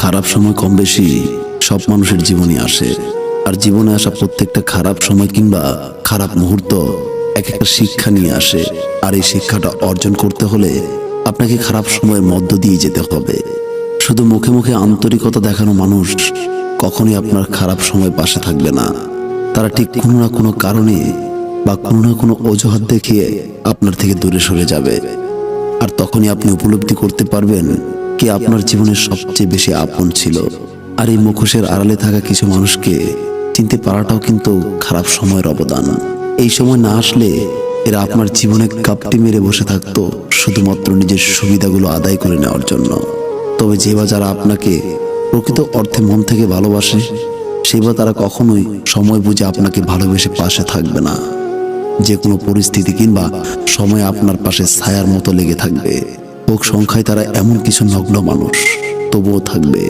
খারাপ সময় কম বেশি সব মানুষের জীবনে আসে। আর জীবনে আসা প্রত্যেকটা খারাপ সময় কিংবা খারাপ মুহূর্ত এক একটা শিক্ষা নিয়ে আসে। আর এই শিক্ষাটা অর্জন করতে হলে আপনাকে খারাপ সময়ের মধ্য দিয়ে যেতে হবে। শুধু মুখে মুখে আন্তরিকতা দেখানো মানুষ কখনই আপনার খারাপ সময় পাশে থাকবে না। তারা ঠিক কোনো না কোনো কারণে বা কোনো না কোনো অজুহাত দেখিয়ে আপনার থেকে দূরে সরে যাবে। আর তখনই আপনি উপলব্ধি করতে পারবেন কে আপনার জীবনের সবচেয়ে বেশি আপন ছিল। আর এই মুখোশের আড়ালে থাকা কিছু মানুষকে চিনতে পারাটাও কিন্তু খারাপ সময়ের অবদান। এই সময় না আসলে এরা আপনার জীবনে কাপটি মেরে বসে থাকতো শুধুমাত্র নিজের সুবিধাগুলো আদায় করে নেওয়ার জন্য। তবে যে বা যারা আপনাকে প্রকৃত অর্থে মন থেকে ভালোবাসে সেই বা তারা কখনোই সময় বুঝে আপনাকে ভালোবেসে পাশে থাকবে না। যে কোনো পরিস্থিতি কিংবা সময় আপনার পাশে ছায়ার মতো লেগে থাকবে। হোক সংখ্যায় তারা এমন কিছু নগ্ন মানুষ, তবুও থাকবে।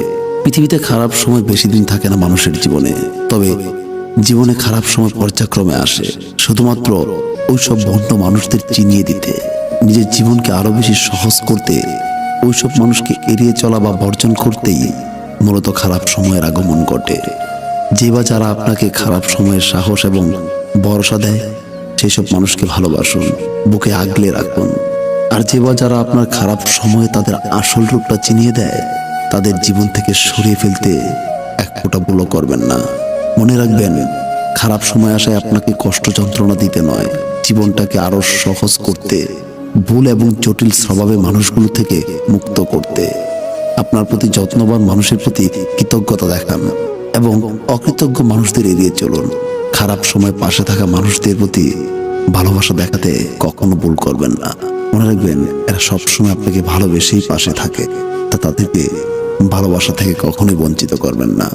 পৃথিবীতে খারাপ সময় বেশি দিন থাকে না মানুষের জীবনে, তবে জীবনে খারাপ সময় পর্যায়ক্রমে আসে। শুধুমাত্র ওইসব ভণ্ড মানুষদের চিনিয়ে দিতে, নিজের জীবনকে আরও বেশি সহজ করতে, ওইসব মানুষকে এড়িয়ে চলা বা বর্জন করতেই মূলত খারাপ সময়ের আগমন ঘটে। যে বা যারা আপনাকে খারাপ সময়ের সাহস এবং ভরসা দেয় সেই সব মানুষকে ভালোবাসুন, বুকে আগলে রাখুন। আর যে বা যারা আপনার খারাপ সময়ে তাদের আসল রূপটা চিনিয়ে দেয়, তাদের জীবন থেকে সরিয়ে ফেলতে এক ফোঁটা ভুলও করবেন না। মনে রাখবেন, খারাপ সময় আসায় আপনাকে কষ্ট যন্ত্রণা দিতে নয়, জীবনটাকে আরও সহজ করতে, ভুল এবং জটিল স্বভাবে মানুষগুলো থেকে মুক্ত করতে। আপনার প্রতি যত্নবান মানুষের প্রতি কৃতজ্ঞতা দেখান এবং অকৃতজ্ঞ মানুষদের এড়িয়ে চলুন। খারাপ সময় পাশে থাকা মানুষদের প্রতি ভালোবাসা দেখাতে কখনো ভুল করবেন না। মনে রাখবেন, এরা সবসময় আপনাকে ভালোবেসেই পাশে থাকে, তা তাদেরকে ভালোবাসা থেকে কখনোই বঞ্চিত করবেন না।